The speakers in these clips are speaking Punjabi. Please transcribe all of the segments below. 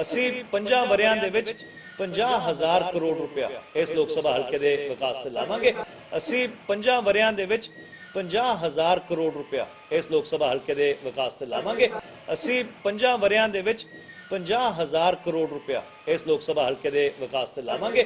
ਅਸੀਂ 50 ਵਰਿਆਂ ਦੇ ਵਿੱਚ 50000 ਕਰੋੜ ਰੁਪਇਆ ਇਸ ਲੋਕ ਸਭਾ ਹਲਕੇ ਦੇ ਵਿਕਾਸ ਤੇ ਲਾਵਾਂਗੇ। ਅਸੀਂ 50 ਵਰਿਆਂ ਦੇ ਵਿੱਚ 50000 ਕਰੋੜ ਰੁਪਇਆ ਇਸ ਲੋਕ ਸਭਾ ਹਲਕੇ ਦੇ ਵਿਕਾਸ ਤੇ ਲਾਵਾਂਗੇ। ਅਸੀਂ 50 ਵਰਿਆਂ ਦੇ ਵਿੱਚ 50000 ਕਰੋੜ ਰੁਪਇਆ ਇਸ ਲੋਕ ਸਭਾ ਹਲਕੇ ਦੇ ਵਿਕਾਸ ਤੇ ਲਾਵਾਂਗੇ।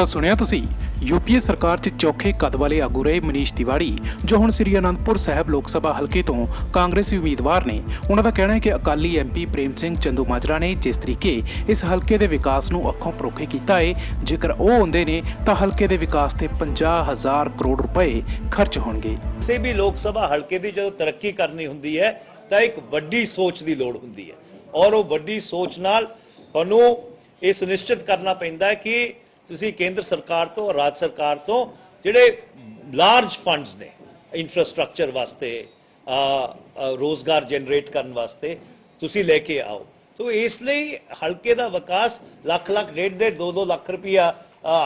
ਤਾਂ ਸੁਣਿਆ ਤੁਸੀਂ? ਯੂਪੀਏ ਸਰਕਾਰ 'ਚ ਚੌਥੇ ਕੱਦ ਵਾਲੇ ਆਗੂ ਰਹੇ ਮਨੀਸ਼ ਤਿਵਾੜੀ, ਜੋ ਹੁਣ ਸ੍ਰੀ ਅਨੰਦਪੁਰ ਸਾਹਿਬ ਲੋਕ ਸਭਾ ਹਲਕੇ ਤੋਂ ਕਾਂਗਰਸੀ ਉਮੀਦਵਾਰ ਨੇ। ਉਹਨਾਂ ਦਾ ਕਹਿਣਾ ਹੈ ਕਿ ਅਕਾਲੀ ਐਮਪੀ ਪ੍ਰੇਮ ਸਿੰਘ ਚੰਦੂ ਮਾਜਰਾ ਨੇ ਜਿਸ ਤਰੀਕੇ ਇਸ ਹਲਕੇ ਦੇ ਵਿਕਾਸ ਨੂੰ ਅੱਖੋਂ ਪਰੋਖੇ ਕੀਤਾ ਹੈ ਜੇਕਰ ਉਹ ਹੁੰਦੇ ਨੇ, ਤਾਂ ਹਲਕੇ ਦੇ ਵਿਕਾਸ ਤੇ 50000 ਕਰੋੜ ਰੁਪਏ ਖਰਚ ਹੋਣਗੇ। ਕਿਸੇ ਵੀ ਲੋਕ ਸਭਾ ਹਲਕੇ ਦੀ ਜਦੋਂ ਤਰੱਕੀ ਕਰਨੀ ਹੁੰਦੀ ਹੈ, ਤਾਂ ਇੱਕ ਵੱਡੀ ਸੋਚ ਦੀ ਲੋੜ ਹੁੰਦੀ ਹੈ। ਔਰ ਉਹ ਵੱਡੀ ਸੋਚ ਨਾਲ ਤੁਹਾਨੂੰ ਇਹ ਸੁਨਿਸ਼ਚਿਤ ਕਰਨਾ ਪੈਂਦਾ ਹੈ ਕਿ ਤੁਸੀਂ ਕੇਂਦਰ ਸਰਕਾਰ ਤੋਂ ਔਰ ਰਾਜ ਸਰਕਾਰ ਤੋਂ ਜਿਹੜੇ ਲਾਰਜ ਫੰਡਸ ਨੇ ਇਨਫਰਾਸਟ੍ਰਕਚਰ ਵਾਸਤੇ ਅ, ਰੋਜ਼ਗਾਰ ਜਨਰੇਟ ਕਰਨ ਵਾਸਤੇ ਤੁਸੀਂ ਲੈ ਕੇ ਆਓ। ਸੋ ਇਸ ਲਈ ਹਲਕੇ ਦਾ ਵਿਕਾਸ ਲੱਖ ਲੱਖ ਡੇਢ ਡੇਢ 2-2 ਲੱਖ ਰੁਪਇਆ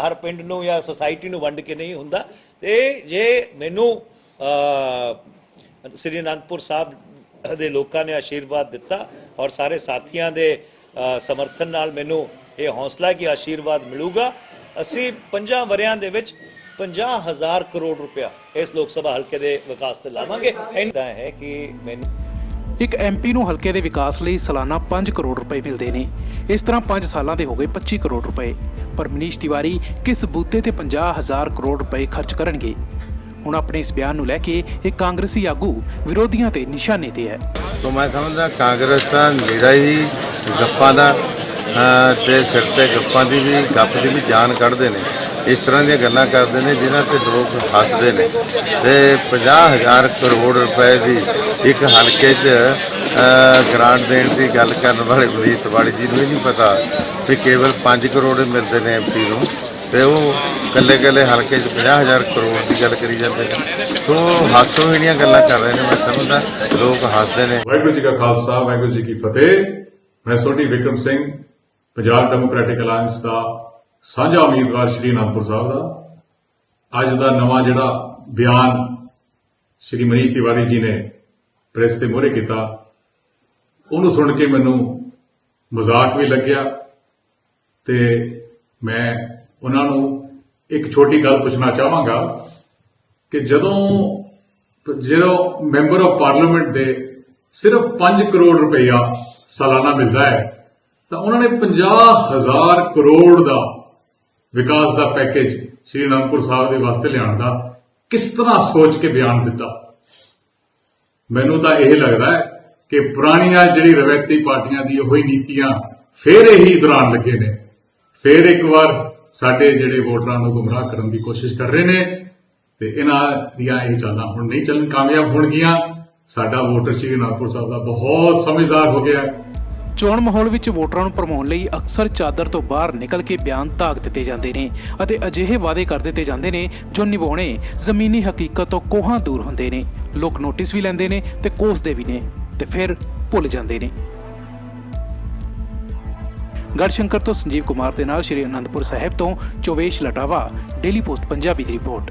ਹਰ ਪਿੰਡ ਨੂੰ ਜਾਂ ਸੁਸਾਇਟੀ ਨੂੰ ਵੰਡ ਕੇ ਨਹੀਂ ਹੁੰਦਾ। ਤੇ ਜੇ ਮੈਨੂੰ ਸ੍ਰੀ ਅਨੰਦਪੁਰ ਸਾਹਿਬ ਦੇ ਲੋਕਾਂ ਨੇ ਆਸ਼ੀਰਵਾਦ ਦਿੱਤਾ ਔਰ ਸਾਰੇ ਸਾਥੀਆਂ ਦੇ ਸਮਰਥਨ ਨਾਲ ਮੈਨੂੰ ਇਹ ਹੌਸਲਾ ਕਿ ਆਸ਼ੀਰਵਾਦ ਮਿਲੂਗਾ। ਅਸੀਂ 50 ਵਰਿਆਂ ਦੇ ਵਿੱਚ 50000 ਕਰੋੜ ਰੁਪਇਆ ਇਸ ਲੋਕ ਸਭਾ ਹਲਕੇ ਦੇ ਵਿਕਾਸ ਤੇ ਲਾਵਾਂਗੇ। ਇੰਨਾ ਹੈ ਕਿ ਮੈਨੂੰ ਇੱਕ ਐਮਪੀ ਨੂੰ ਹਲਕੇ ਦੇ ਵਿਕਾਸ ਲਈ ਸਾਲਾਨਾ 5 ਕਰੋੜ ਰੁਪਏ ਮਿਲਦੇ ਨੇ। ਇਸ ਤਰ੍ਹਾਂ 5 ਸਾਲਾਂ ਦੇ ਹੋ ਗਏ 25 ਕਰੋੜ ਰੁਪਏ। ਪਰ ਮਨੀਸ਼ ਤਿਵਾਰੀ ਕਿਸ ਬੂਤੇ ਤੇ 50000 ਕਰੋੜ ਰੁਪਏ ਖਰਚ ਕਰਨਗੇ? ਹੁਣ ਆਪਣੇ ਇਸ ਬਿਆਨ ਨੂੰ ਲੈ ਕੇ ਇਹ ਕਾਂਗਰਸੀ ਆਗੂ ਵਿਰੋਧੀਆਂ ਤੇ ਨਿਸ਼ਾਨੇ ਤੇ ਹੈ। ਸੋ ਮੈਂ ਸਮਝਦਾ ਕਾਂਗਰਸ ਦਾ ਨਿਰਾ ਹੀ ਗੱਪਾਂ ਦਾ ਤੇ ਸਿਰ ਤੇ ਗੱਪਾਂ ਦੀ ਵੀ, ਗੱਪ ਦੀ ਵੀ ਜਾਨ ਕੱਢਦੇ ਨੇ। ਇਸ ਤਰ੍ਹਾਂ ਦੀਆਂ ਗੱਲਾਂ ਕਰਦੇ ਨੇ, ਜਿਨ੍ਹਾਂ ਤੇ ਲੋਕ ਹੱਸਦੇ ਨੇ। ਤੇ 50000 ਕਰੋੜ ਰੁਪਏ ਦੀ ਇੱਕ ਹਲਕੇ 'ਚ ਗ੍ਰਾਂਟ ਦੇਣ ਦੀ ਗੱਲ ਕਰਨ ਵਾਲੇ ਮਨੀਸ਼ ਤਿਵਾੜੀ ਜੀ ਨੂੰ ਇਹ ਨਹੀਂ ਪਤਾ ਵੀ ਕੇਵਲ 5 ਕਰੋੜ ਮਿਲਦੇ ਨੇ ਐਮਪੀ ਨੂੰ। ਤੇ ਉਹ ਕੱਲੇ ਕੱਲੇ ਹਲਕੇ 'ਚ 50000 ਕਰੋੜ ਦੀ ਗੱਲ ਕਰੀ ਜਾਂਦੇ ਨੇ। ਸੋ, ਹਾਸੋ ਜਿਹੜੀਆਂ ਗੱਲਾਂ ਕਰ ਰਹੇ ਨੇ, ਮੈਂ ਸਮਝਦਾ, ਲੋਕ ਹੱਸਦੇ ਨੇ। ਵਾਹਿਗੁਰੂ ਜੀ ਕਾ ਖਾਲਸਾ, ਵਾਹਿਗੁਰੂ ਜੀ ਕੀ ਫਤਿਹ। ਮੈਂ ਸੋਢੀ ਵਿਕਰਮ ਸਿੰਘ ਪੰਜਾਬ ਡੈਮੋਕ੍ਰੈਟਿਕ ਅਲਾਈਅੰਸ ਦਾ ਸਾਂਝਾ ਉਮੀਦਵਾਰ ਸ਼੍ਰੀ ਅਨੰਦਪੁਰ ਸਾਹਿਬ ਦਾ। ਅੱਜ ਦਾ ਨਵਾਂ ਜਿਹੜਾ ਬਿਆਨ ਸ਼੍ਰੀ ਮਨੀਸ਼ ਤਿਵਾਰੀ ਜੀ ਨੇ ਪ੍ਰੈਸ ਤੇ ਮੋਹਰੇ ਕੀਤਾ, ਉਹਨੂੰ ਸੁਣ ਕੇ ਮੈਨੂੰ ਮਜ਼ਾਕ ਵੀ ਲੱਗਿਆ ਤੇ ਮੈਂ ਉਹਨਾਂ ਨੂੰ ਇੱਕ ਛੋਟੀ ਗੱਲ ਪੁੱਛਣਾ ਚਾਹਾਂਗਾ ਕਿ ਜਦੋਂ ਜਦੋਂ ਮੈਂਬਰ ਆਫ ਪਾਰਲੀਮੈਂਟ ਦੇ ਸਿਰਫ 5 ਕਰੋੜ ਰੁਪਈਆ ਸਾਲਾਨਾ ਮਿਲਦਾ ਹੈ ਤਾਂ ਉਹਨਾਂ ਨੇ 50000 ਕਰੋੜ ਦਾ ਵਿਕਾਸ ਦਾ ਪੈਕੇਜ ਸ਼੍ਰੀ ਅਨੰਦਪੁਰ ਸਾਹਿਬ ਦੇ ਵਾਸਤੇ ਲਿਆਉਣ ਦਾ ਕਿਸ ਤਰ੍ਹਾਂ ਸੋਚ ਕੇ ਬਿਆਨ ਦਿੱਤਾ? ਮੈਨੂੰ ਤਾਂ ਇਹ ਲੱਗਦਾ ਹੈ ਕਿ ਪੁਰਾਣੀਆਂ ਜਿਹੜੀ ਰਵਾਇਤੀ ਪਾਰਟੀਆਂ ਦੀ ਉਹੀ ਨੀਤੀਆਂ ਫੇਰ ਇਹੀ ਦੌਰਾਨ ਲੱਗੇ ਨੇ। ਫੇਰ ਇੱਕ ਵਾਰ ਸਾਡੇ ਜਿਹੜੇ ਵੋਟਰਾਂ ਨੂੰ ਗੁੰਮਰਾਹ ਕਰਨ ਦੀ ਕੋਸ਼ਿਸ਼ ਕਰ ਰਹੇ ਨੇ ਤੇ ਇਹਨਾਂ ਦੀਆਂ ਇਹ ਚਾਲਾਂ ਹੁਣ ਨਹੀਂ ਚੱਲਣ, ਕਾਮਯਾਬ ਹੋਣਗੀਆਂ। ਸਾਡਾ ਵੋਟਰ ਸ਼੍ਰੀ ਅਨੰਦਪੁਰ ਸਾਹਿਬ ਦਾ ਬਹੁਤ ਸਮਝਦਾਰ ਹੋ ਗਿਆ ਚੋਣ ਮਾਹੌਲ ਵਿੱਚ ਵੋਟਰਾਂ ਨੂੰ ਭਰਮਾਉਣ ਲਈ ਅਕਸਰ ਚਾਦਰ ਤੋਂ ਬਾਹਰ ਨਿਕਲ ਕੇ ਬਿਆਨ ਧਾਕ ਦਿੱਤੇ ਜਾਂਦੇ ਨੇ ਅਤੇ ਅਜਿਹੇ ਵਾਅਦੇ ਕਰ ਦਿੱਤੇ ਜਾਂਦੇ ਨੇ ਜੋ ਨਿਭਾਉਣੇ ਜ਼ਮੀਨੀ ਹਕੀਕਤ ਤੋਂ ਕੋਹਾਂ ਦੂਰ ਹੁੰਦੇ ਨੇ। ਲੋਕ ਨੋਟਿਸ ਵੀ ਲੈਂਦੇ ਨੇ ਤੇ ਕੋਸਦੇ ਵੀ ਨੇ ਤੇ ਫਿਰ ਭੁੱਲ ਜਾਂਦੇ ਨੇ। ਗੜਸ਼ੰਕਰ ਤੋਂ ਸੰਜੀਵ ਕੁਮਾਰ ਦੇ ਨਾਲ ਸ਼੍ਰੀ ਅਨੰਦਪੁਰ ਸਾਹਿਬ ਤੋਂ ਚੋਵੇਸ਼ ਲਟਾਵਾ, ਡੇਲੀ ਪੋਸਟ, ਪੰਜਾਬੀ ਦੀ ਰਿਪੋਰਟ।